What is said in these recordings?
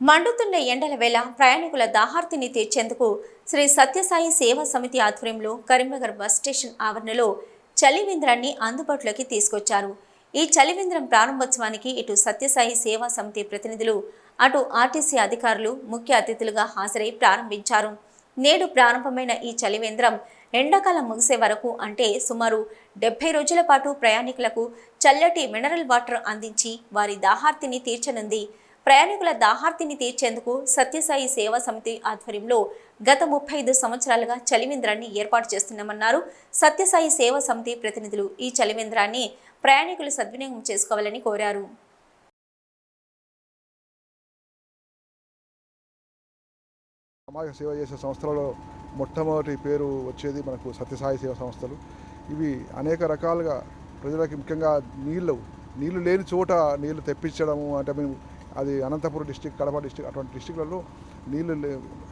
మండుతున్న ఎండల వేళ ప్రయాణికుల దాహార్తిని తీర్చేందుకు శ్రీ సత్యసాయి సేవా సమితి ఆధ్వర్యంలో కరీంనగర్ బస్ స్టేషన్ ఆవరణలో చలివేంద్రాన్ని అందుబాటులోకి తీసుకొచ్చారు. ఈ చలివేంద్రం ప్రారంభోత్సవానికి ఇటు సత్యసాయి సేవా సమితి ప్రతినిధులు అటు ఆర్టీసీ అధికారులు ముఖ్య అతిథులుగా హాజరై ప్రారంభించారు. నేడు ప్రారంభమైన ఈ చలివేంద్రం ఎండాకాలం ముగిసే వరకు అంటే సుమారు డెబ్బై రోజుల పాటు ప్రయాణికులకు చల్లటి మినరల్ వాటర్ అందించి వారి దాహార్తిని తీర్చనుంది. ప్రయాణికుల దాహార్తిని తీర్చేందుకు సత్యసాయి సేవా సమితి ఆధ్వర్యంలో గత ముప్పై ఐదు సంవత్సరాలుగా చలివేంద్రాన్ని ఏర్పాటు చేస్తున్నామన్నారు. సత్యసాయి సేవా సమితి ప్రతినిధులు ఈ చలివేంద్రాన్ని ప్రయాణికులు సద్వినియోగం చేసుకోవాలని కోరారు. సమాజ సేవ చేసే సంస్థలలో మొట్టమొదటి పేరు వచ్చేది మనకు సత్యసాయి సేవ సంస్థలు. ఇవి అనేక రకాలుగా ప్రజలకి ముఖ్యంగా నీళ్ళు నీళ్ళు లేని చోట నీళ్ళు తెప్పించడము అంటే మేము అది అనంతపురం డిస్టిక్ కడప డిస్టిక్ అటువంటి డిస్టిక్లలో నీళ్ళు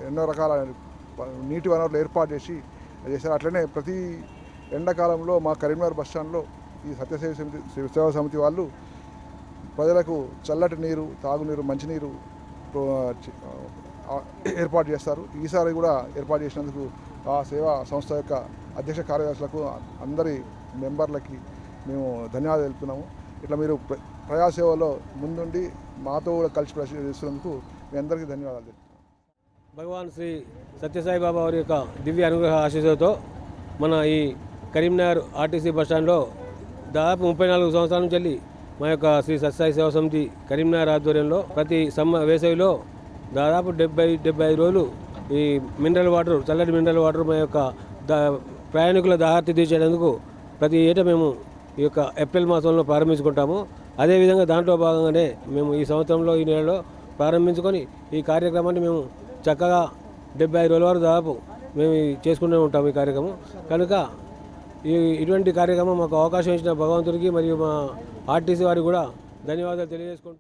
ఎన్నో రకాల నీటి వనరులు ఏర్పాటు చేసి చేశారు. అట్లనే ప్రతి ఎండాకాలంలో మా కరీంనగర్ బస్ స్టాండ్లో ఈ సత్యసేవ సమితి సేవా సమితి వాళ్ళు ప్రజలకు చల్లటి నీరు తాగునీరు మంచినీరు ఏర్పాటు చేస్తారు. ఈసారి కూడా ఏర్పాటు చేసినందుకు ఆ సేవా సంస్థ యొక్క అధ్యక్ష కార్యదర్శులకు అందరి మెంబర్లకి మేము ధన్యవాదాలు తెలుపుతున్నాము. ఇట్లా మీరు ప్ర- ప్రజాసేవలో ముందుండి మాతో కూడా కలిసి చేస్తున్నందుకు మీ అందరికీ ధన్యవాదాలు భగవాన్ శ్రీ సత్యసాయి బాబా వారి యొక్క దివ్య అనుగ్రహ ఆశీస్సులతో మన ఈ కరీంనగర్ ఆర్టీసీ బస్టాండ్లో దాదాపు ముప్పై నాలుగు సంవత్సరాల నుంచి వెళ్ళి మా యొక్క శ్రీ సత్యసాయి సేవా సమితి కరీంనగర్ ఆధ్వర్యంలో ప్రతి సమ్మ వేసవిలో దాదాపు డెబ్బై డెబ్బై ఐదు రోజులు ఈ మినరల్ వాటర్ చల్లటి మినరల్ వాటర్ మా యొక్క దా ప్రయాణికుల దాహార్తి తీర్చేందుకు ప్రతి ఏటా మేము ఈ యొక్క ఏప్రిల్ మాసంలో ప్రారంభించుకుంటాము. అదేవిధంగా దాంట్లో భాగంగానే మేము ఈ సంవత్సరంలో ఈ నెలలో ప్రారంభించుకొని ఈ కార్యక్రమాన్ని మేము చక్కగా డెబ్బై ఐదు రోజుల వరకు దాదాపు మేము ఈ చేసుకుంటూ ఉంటాం ఈ కార్యక్రమం. కనుక ఈ ఇటువంటి కార్యక్రమం మాకు అవకాశం ఇచ్చిన భగవంతుడికి మరియు మా ఆర్టీసీ వారికి కూడా ధన్యవాదాలు తెలియజేసుకుంటూ